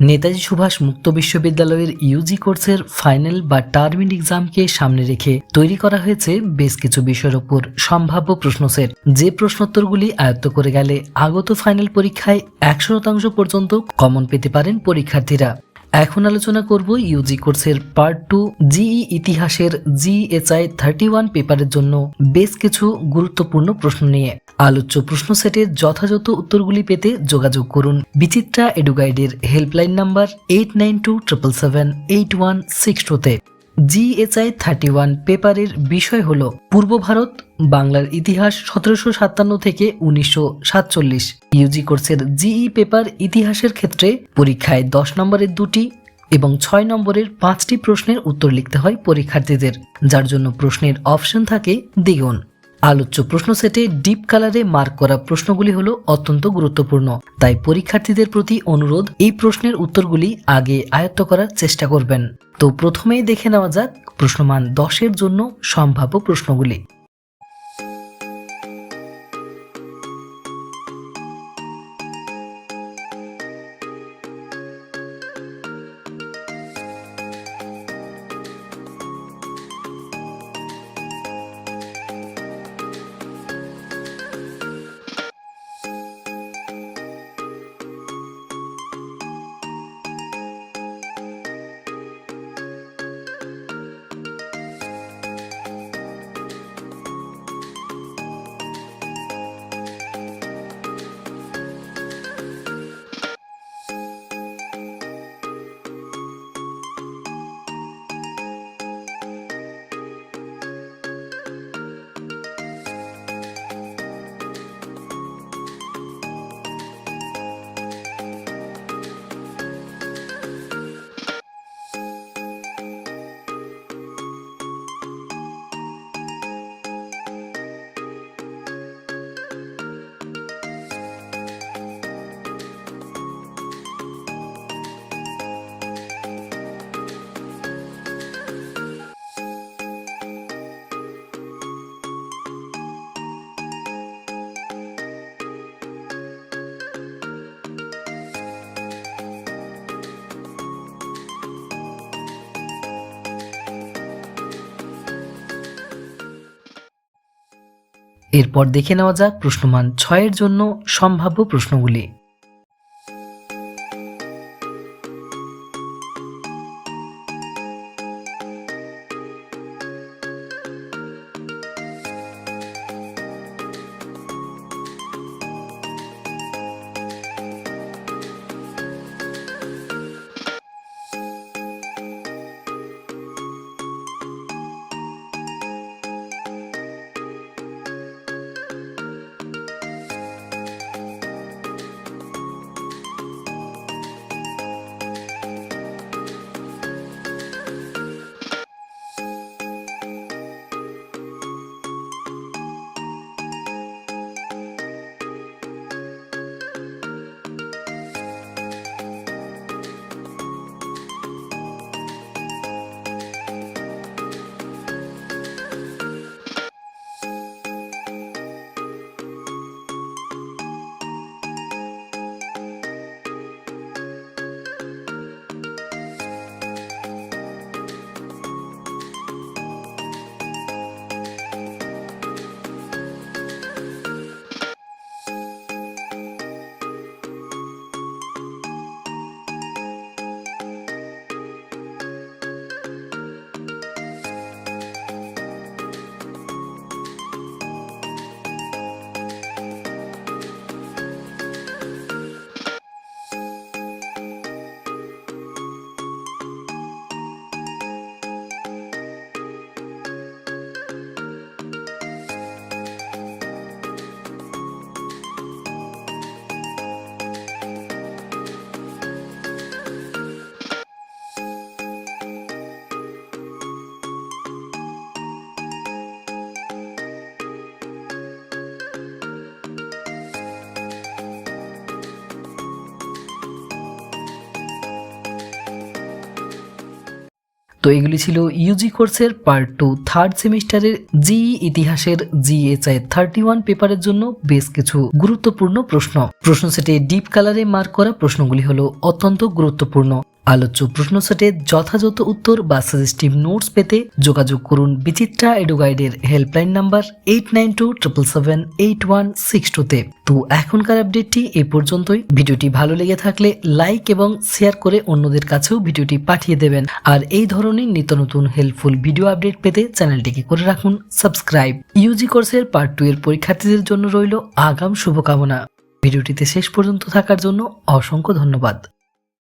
নেতাজি সুভাষ মুক্ত বিশ্ববিদ্যালয়ের ইউজি কোর্সের ফাইনাল বা টার্মিন এক্সামকে সামনে রেখে তৈরি করা হয়েছে বেশ কিছু বিষয়ের ওপর সম্ভাব্য প্রশ্ন সেট। যে প্রশ্নোত্তরগুলি আয়ত্ত করে গেলে আগত ফাইনাল পরীক্ষায় একশো শতাংশ পর্যন্ত কমন পেতে পারেন পরীক্ষার্থীরা। এখন আলোচনা করব ইউজি কোর্সের পার্ট টু জিই ইতিহাসের জিএচআই থার্টি ওয়ান পেপারের জন্য বেশ কিছু গুরুত্বপূর্ণ প্রশ্ন নিয়ে। আলোচ্য প্রশ্ন সেটের যথাযথ উত্তরগুলি পেতে যোগাযোগ করুন। Bichitra এডুগাইডের helpline number eight nine two triple seven eight one six টুতে জিএচআই থার্টি ওয়ান পেপারের বিষয় হল পূর্ব ভারত, বাংলার ইতিহাস সতেরোশো সাতান্ন থেকে উনিশশো সাতচল্লিশ। ইউজি কোর্সের জিই পেপার ইতিহাসের ক্ষেত্রে পরীক্ষায় দশ নম্বরের দুটি এবং ছয় নম্বরের পাঁচটি প্রশ্নের উত্তর লিখতে হয় পরীক্ষার্থীদের, যার জন্য প্রশ্নের অপশন থাকে দ্বিগুণ। আলোচ্য প্রশ্ন সেটে ডিপ কালারে মার্ক করা প্রশ্নগুলি হলো অত্যন্ত গুরুত্বপূর্ণ। তাই পরীক্ষার্থীদের প্রতি অনুরোধ, এই প্রশ্নের উত্তরগুলি আগে আয়ত্ত করার চেষ্টা করবেন। তো প্রথমেই দেখে নেওয়া যাক প্রশ্নমান দশের জন্য সম্ভাব্য প্রশ্নগুলি। এরপর দেখে নেওয়া যাক প্রশ্নমান ছয়ের জন্য সম্ভাব্য প্রশ্নগুলি। তো এগুলি ছিল ইউজি কোর্সের পার্ট টু থার্ড সেমিস্টারের জি ইতিহাসের জিএচআই থার্টি ওয়ান পেপারের জন্য বেশ কিছু গুরুত্বপূর্ণ প্রশ্ন। প্রশ্ন সেটে ডিপ কালারে মার্ক করা প্রশ্নগুলি হলো অত্যন্ত গুরুত্বপূর্ণ। আলোচ্য প্রশ্ন সেটে যথাযথ উত্তর বা সাজেস্টিভ নোটস পেতে যোগাযোগ করুন Bichitra এডুগাইডের helpline number eight nine two triple seven eight one six টুতে তো। এখনকার আপডেটটি এ পর্যন্তই। ভিডিওটি ভালো লেগে থাকলে লাইক এবং শেয়ার করে অন্যদের কাছেও ভিডিওটি পাঠিয়ে দেবেন। আর এই ধরনের নিত্য নতুন হেল্পফুল ভিডিও আপডেট পেতে চ্যানেলটিকে করে রাখুন সাবস্ক্রাইব ইউজি কোর্সের পার্ট টু এর পরীক্ষার্থীদের জন্য রইল আগাম শুভকামনা। ভিডিওটিতে শেষ পর্যন্ত থাকার জন্য অসংখ্য ধন্যবাদ।